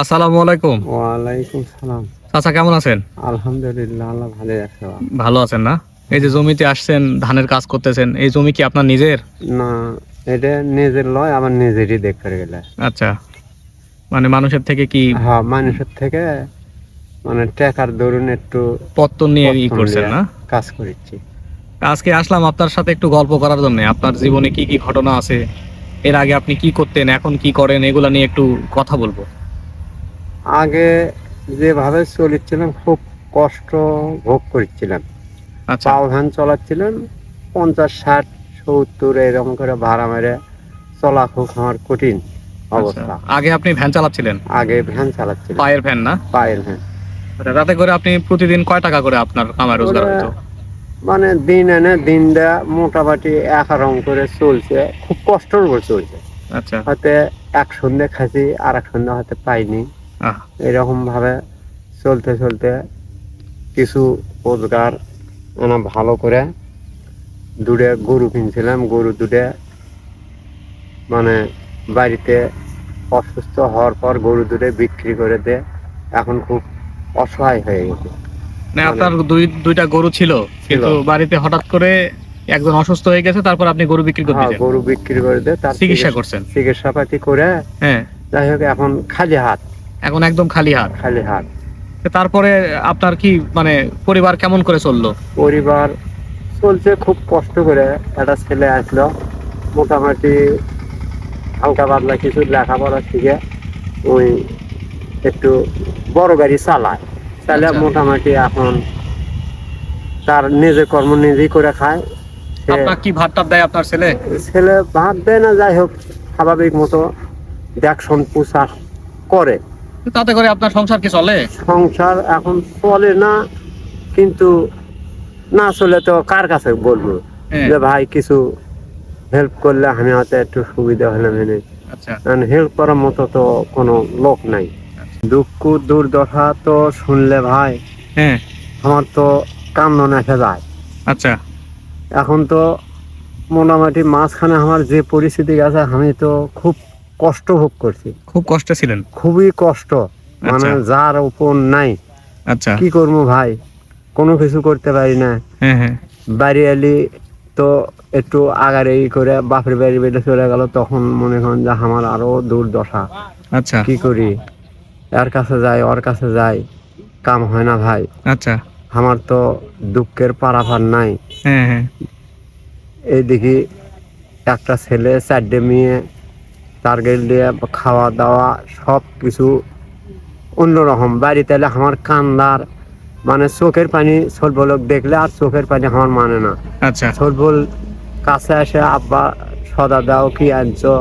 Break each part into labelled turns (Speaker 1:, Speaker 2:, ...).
Speaker 1: আসসালামু আলাইকুম।
Speaker 2: ওয়ালাইকুম সালাম।
Speaker 1: চাচা কেমন আছেন?
Speaker 2: আলহামদুলিল্লাহ আল্লাহ ভালো আছে
Speaker 1: ভালো আছেন না? এই যে জমিতে আসছেন ধানের কাজ করতেছেন এই জমি কি আপনার নিজের?
Speaker 2: না এটা নিজের লয় আমার নিজেরই দেখতে গেলে।
Speaker 1: আচ্ছা মানে মানুষের থেকে কি
Speaker 2: হ্যাঁ মানুষের থেকে মানে টাকার দরুন একটু
Speaker 1: পত্তন নিয়ে ই করছেন না?
Speaker 2: কাজ করেছি।
Speaker 1: আজকে আসলাম আপনার সাথে একটু গল্প করার জন্য। আপনার জীবনে কি কি ঘটনা আছে? এর আগে আপনি কি করতেন এখন কি করেন এগুলা নিয়ে একটু কথা বলব।
Speaker 2: আগে যেভাবে চলেছিলাম খুব কষ্ট ভোগ করছিলাম।
Speaker 1: আচ্ছা।
Speaker 2: পাও ভ্যান চালাচ্ছিলাম পঞ্চাশ ষাট সত্তর এরকম করে ভাড়া মেরে চলা খুব আমার কঠিন অবস্থা।
Speaker 1: আচ্ছা। আগে আপনি ভ্যান চালাচ্ছিলেন?
Speaker 2: আগে ভ্যান চালাচ্ছিলাম।
Speaker 1: পায়ের ভ্যান না?
Speaker 2: পায়ের ভ্যান।
Speaker 1: আচ্ছা, তাতে করে আপনি প্রতিদিন কয় টাকা করে আপনার কামায় রোজগার হতো?
Speaker 2: মানে দিন এনে দিনটা মোটামুটি এক রকম করে চলছে। খুব কষ্টের উপর চলছে।
Speaker 1: আচ্ছা।
Speaker 2: হয়তো এক সন্ধ্যে খাইছি আর এক সন্ধ্যে হয়তো পাইনি। এরকম ভাবে চলতে চলতে কিছু রোজগার আনা ভালো করে দুটো গরু কিনছিলাম। গরু দুটো মানে বাড়িতে অসুস্থ হওয়ার পর গরু দুটো বিক্রি করে দে এখন খুব অসহায় হয়ে গেছে।
Speaker 1: মানে আপনার দুই দুইটা গরু ছিল কিন্তু বাড়িতে হঠাৎ করে একজন অসুস্থ হয়ে গেছে তারপর আপনি গরু বিক্রি করে
Speaker 2: হ্যাঁ,
Speaker 1: দিয়েছেন
Speaker 2: গরু বিক্রি করে দে তার
Speaker 1: চিকিৎসা করছেন।
Speaker 2: চিকিৎসা পাতি করে
Speaker 1: হ্যাঁ।
Speaker 2: যাই হোক এখন খালি হাত।
Speaker 1: এখন একদম খালি হাত।
Speaker 2: খালি হাত।
Speaker 1: তারপরে আপনার কি মানে পরিবার কেমন করে চলল?
Speaker 2: পরিবার চলছে খুব কষ্ট করে। একটা ছেলে আসলো মোটামুটি হালকা পাতলা কিছু লেখাপড়া শিখে ওই একটু বড় গাড়ি চালায়। তাহলে
Speaker 1: আচ্ছা।
Speaker 2: মোটামুটি এখন তার নিজে কর্ম নিজেই করে খায়।
Speaker 1: আপনার কি ভাতটা দেয় আপনার ছেলে?
Speaker 2: ছেলে ভাত দেয় না যাই হোক স্বাভাবিক মতো দেখশন পোশাক করে।
Speaker 1: তাতে করে আপনার সংসার কি চলে?
Speaker 2: সংসার এখন চলে না কিন্তু না চলে তো কার কাছে বলব?
Speaker 1: হ্যাঁ,
Speaker 2: যে ভাই কিছু হেল্প করলে আমি হয়তো একটু সুবিধা হলে মেনে
Speaker 1: আচ্ছা।
Speaker 2: হেল্প করার মতো তো কোনো লোক নাই। দুঃখ দুর্দশা তো শুনলে ভাই
Speaker 1: হ্যাঁ।
Speaker 2: আমার তো কান্দন এসে যায়।
Speaker 1: আচ্ছা।
Speaker 2: এখন তো মোটামুটি মাঝখানে আমার যে পরিস্থিতি গেছে আমি তো খুব কষ্ট ভোগ করছি।
Speaker 1: খুব কষ্টে ছিলেন?
Speaker 2: খুবই কষ্ট। মানে
Speaker 1: আচ্ছা।
Speaker 2: যার উপর নাই।
Speaker 1: আচ্ছা।
Speaker 2: কি করব ভাই? কোনো কিছু করতে পারি না।
Speaker 1: হ্যাঁ হ্যাঁ।
Speaker 2: বাড়ি এলি তো একটু আগারে ই করে বাপের বাড়ি বেড়ে চলে গেল তখন মনে করেন যে আমার আরও দুর্দশা।
Speaker 1: আচ্ছা।
Speaker 2: কি করি? এর কাছে যাই ওর কাছে যাই কাম হয় না ভাই।
Speaker 1: আচ্ছা।
Speaker 2: আমার তো দুঃখের পারাপার নাই।
Speaker 1: হ্যাঁ হ্যাঁ।
Speaker 2: এইদিকে একটা ছেলে চারটে মেয়ে টার্গেট দিয়ে খাওয়া দাওয়া সব কিছু অন্যরকম। বাড়িতে এলে আমার কান্দার মানে চোখের পানি সলবলক দেখলে আর চোখের পানি আমার মানে না।
Speaker 1: আচ্ছা।
Speaker 2: সলবল কাছে এসে আব্বা সদা দাও কি আনছো?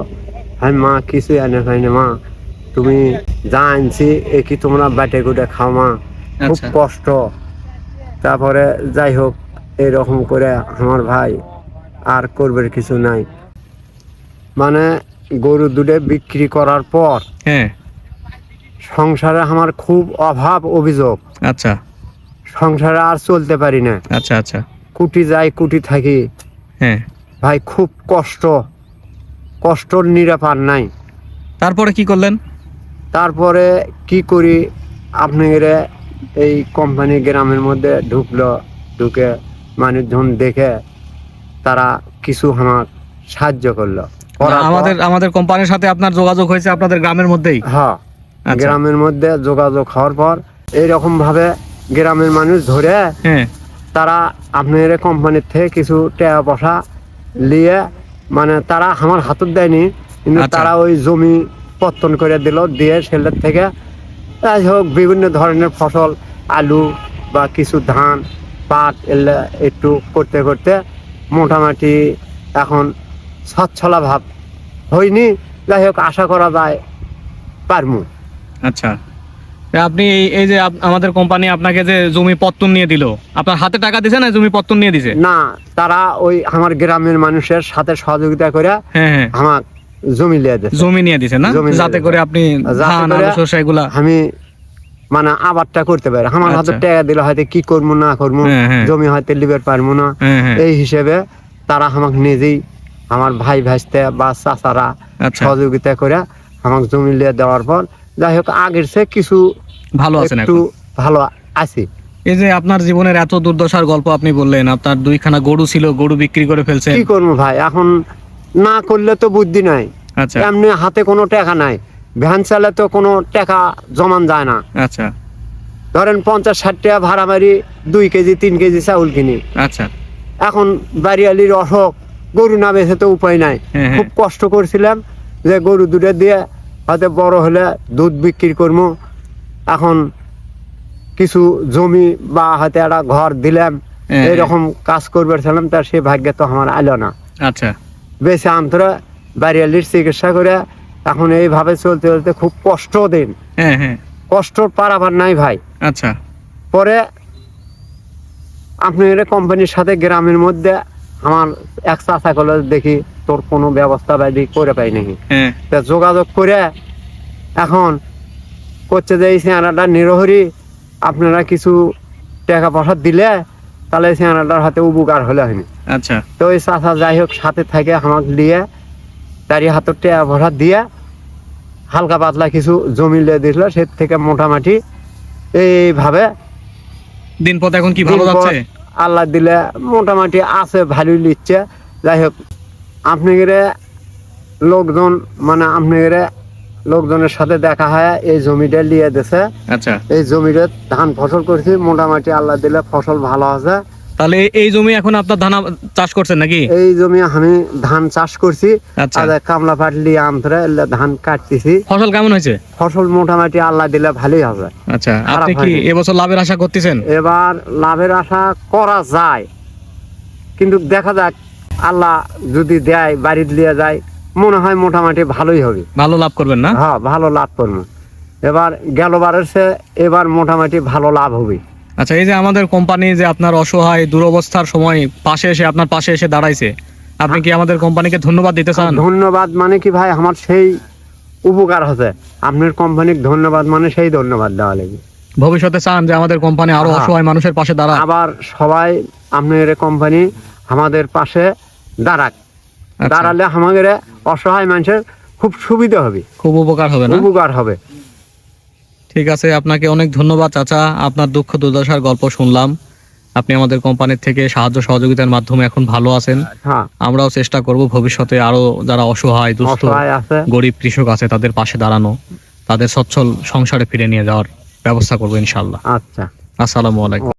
Speaker 2: হ্যাঁ মা কিছু এনে পাইনি মা। তুমি যা আনছি এ কি তোমরা বাটে গুটে খাও মা? খুব
Speaker 1: আচ্ছা।
Speaker 2: কষ্ট। তারপরে যাই হোক এরকম করে আমার ভাই আর করবার কিছু নাই। মানে গরু দুটো বিক্রি করার পর
Speaker 1: হ্যাঁ।
Speaker 2: সংসারে আমার খুব অভাব অভিযোগ।
Speaker 1: আচ্ছা।
Speaker 2: সংসারে আর চলতে পারি না।
Speaker 1: আচ্ছা আচ্ছা।
Speaker 2: কুটি যাই কুটি থাকি।
Speaker 1: হ্যাঁ।
Speaker 2: ভাই খুব কষ্ট। কষ্ট নিরাপার নাই।
Speaker 1: তারপরে কি করলেন?
Speaker 2: তারপরে কি করি? আপনাদের এই কোম্পানি গ্রামের মধ্যে ঢুকলো। ঢুকে মানুষজন দেখে তারা কিছু আমার সাহায্য করল।
Speaker 1: আমাদের আমাদের কোম্পানির সাথে আপনার যোগাযোগ হয়েছে আপনাদের গ্রামের মধ্যেই
Speaker 2: হ্যাঁ
Speaker 1: আচ্ছা।
Speaker 2: গ্রামের মধ্যে যোগাযোগ হওয়ার পর এইরকম ভাবে গ্রামের মানুষ ধরে
Speaker 1: হ্যাঁ
Speaker 2: তারা আপনার কোম্পানির থেকে কিছু টাকা পয়সা নিয়ে মানে তারা আমার হাতত দেয়নি কিন্তু
Speaker 1: আচ্ছা।
Speaker 2: তারা ওই জমি পত্তন করে দিল দিয়ে সেলের থেকে যাই হোক বিভিন্ন ধরনের ফসল আলু বা কিছু ধান পাট এলে একটু করতে করতে মোটামুটি এখন সচ্ছলা ভাব। হয়নি যাই হোক আশা করা যায় পারমু।
Speaker 1: আচ্ছা। আপনি এই- যে আমাদের কোম্পানি আপনাকে যে জমি পত্তন নিয়ে দিল আপনার হাতে টাকা দিছে না জমি পত্তন নিয়ে দিছে?
Speaker 2: না তারা ওই আমার গ্রামের মানুষের সাথে সহযোগিতা করে
Speaker 1: হ্যাঁ হ্যাঁ।
Speaker 2: আমার জমি লিয়ে দিয়েছে
Speaker 1: জমি নিয়ে দিছে না? যাতে করে আপনি ধান আলু শস্য এগুলা
Speaker 2: আমি মানে আবাদটা করতে পারি। আমার হাতে
Speaker 1: আচ্ছা।
Speaker 2: টাকা দিলে হয়তো কি করব না করব
Speaker 1: হ্যাঁ।
Speaker 2: জমি হয়তো লিবার পারব না। এই হিসেবে তারা আমাকে নিজেই আমার ভাই ভাইস্তে বা চাচারা
Speaker 1: আচ্ছা।
Speaker 2: সহযোগিতা করে আমাকে জমি লিয়ে দেওয়ার পর যাই হোক আগের সে কিছু
Speaker 1: ভালো আছে
Speaker 2: একটু ভালো আছি।
Speaker 1: এই যে আপনার জীবনের এত দুর্দশার গল্প আপনি বললেন আপনার দুইখানা গরু ছিল গরু বিক্রি করে ফেলছে
Speaker 2: কি করব ভাই? এখন না করলে তো বুদ্ধি নাই।
Speaker 1: আচ্ছা।
Speaker 2: এমনি হাতে কোনো টাকা নাই। ভ্যান চালে তো কোনো টাকা জমান যায় না।
Speaker 1: আচ্ছা।
Speaker 2: ধরেন পঞ্চাশ ষাট টাকা ভাড়া মারি দুই কেজি তিন কেজি চাউল কিনি।
Speaker 1: আচ্ছা।
Speaker 2: এখন বাড়িয়ালির অসুখ গরু না বেছে তো উপায় নাই।
Speaker 1: হ্যাঁ, হ্যাঁ।
Speaker 2: খুব কষ্ট করছিলাম যে গরু দুটো দিয়ে হয়তো বড় হলে দুধ বিক্রি করব এখন কিছু জমি বা হয়তো একটা ঘর দিলাম
Speaker 1: হ্যাঁ,
Speaker 2: এইরকম কাজ করবে ছিলাম তার সে ভাগ্য তো আমার আলো না।
Speaker 1: আচ্ছা।
Speaker 2: বেশি আন্তরা বাড়িয়ালির চিকিৎসা করে এখন এইভাবে চলতে চলতে খুব কষ্ট দিন। কষ্ট পারাবার নাই ভাই।
Speaker 1: আচ্ছা।
Speaker 2: পরে আপনি কোম্পানির সাথে গ্রামের মধ্যে আমার এক চাষা করলে দেখি তোর কোনো ব্যবস্থা বাইদি করে পাই নাকি।
Speaker 1: হ্যাঁ।
Speaker 2: তা যোগাযোগ করে এখন করছে যে এই চেহারাটা নিরহরি আপনারা কিছু টাকা পয়সা দিলে তাহলে চেহারাটার হাতে উপকার হলে হয়নি।
Speaker 1: আচ্ছা।
Speaker 2: তো ওই চাষা যাই হোক সাথে থাকে আমাকে দিয়ে তারই হাতে টাকা পয়সা দিয়ে হালকা পাতলা কিছু জমি লিয়ে দিয়েছিল সে থেকে মোটামুটি এইভাবে
Speaker 1: দিন পথ এখন কি ভালো যাচ্ছে?
Speaker 2: আল্লাহ দিলে মোটামুটি আছে ভালোই লিখছে যাই হোক আপনাদের লোকজন মানে আপনাদের লোকজনের সাথে দেখা হয় এই জমিটা লিয়ে দিছে
Speaker 1: আচ্ছা।
Speaker 2: এই জমিটা ধান ফসল করছি মোটামুটি আল্লাহ দিলে ফসল ভালো আছে।
Speaker 1: তাহলে এই- জমি এখন আপনার ধান চাষ করছেন নাকি?
Speaker 2: এই জমি আমি ধান চাষ করছি।
Speaker 1: আচ্ছা।
Speaker 2: আর কামলা পাটলি আমতরে ধান কাটতেছি।
Speaker 1: ফসল কেমন হয়েছে?
Speaker 2: ফসল মোটামুটি আল্লাহ দিলে ভালোই হবে।
Speaker 1: আচ্ছা আপনি কি এবছর লাভের আশা করতেছেন?
Speaker 2: এবার লাভের আশা করা যায়। কিন্তু দেখা যাক আল্লাহ যদি দেয় বাড়িতে নিয়ে যায় মনে হয় মোটামুটি ভালোই হবে।
Speaker 1: ভালো লাভ করবেন না?
Speaker 2: হ্যাঁ ভালো লাভ করব। এবার গেলবারের সে এবার মোটামুটি ভালো লাভ হবে।
Speaker 1: আচ্ছা এই যে আমাদের কোম্পানি যে আপনার অসহায় দুরবস্থার সময় পাশে এসে আপনার পাশে এসে দাঁড়াইছে আপনি কি আমাদের কোম্পানিকে ধন্যবাদ দিতে চান?
Speaker 2: ধন্যবাদ মানে কি ভাই? আমার সেই উপকার হচ্ছে। আপনার কোম্পানিকে ধন্যবাদ মানে সেই ধন্যবাদ দেওয়া লাগবে।
Speaker 1: ভবিষ্যতে চান যে আমাদের কোম্পানি আরও
Speaker 2: হ্যাঁ।
Speaker 1: অসহায় মানুষের পাশে দাঁড়ায়
Speaker 2: আবার সবাই আপনার কোম্পানি আমাদের পাশে দাঁড়াক।
Speaker 1: আচ্ছা,
Speaker 2: দাঁড়ালে আমাদের অসহায় মানুষের খুব সুবিধা হবে।
Speaker 1: খুব উপকার হবে না?
Speaker 2: উপকার হবে।
Speaker 1: ঠিক আছে আপনাকে অনেক ধন্যবাদ চাচা। আপনার দুঃখ দুর্দশার গল্প শুনলাম। আপনি আমাদের কোম্পানির থেকে সাহায্য সহযোগিতার মাধ্যমে এখন ভালো আছেন।
Speaker 2: হ্যাঁ।
Speaker 1: আমরাও চেষ্টা করব ভবিষ্যতে আরও যারা অসহায় দুস্থ গরিব কৃষক আছে তাদের পাশে দাঁড়ানো তাদের সচ্ছল সংসারে ফিরে নিয়ে যাওয়ার ব্যবস্থা করব ইনশাল্লাহ
Speaker 2: আচ্ছা।
Speaker 1: আসসালামু আলাইকুম।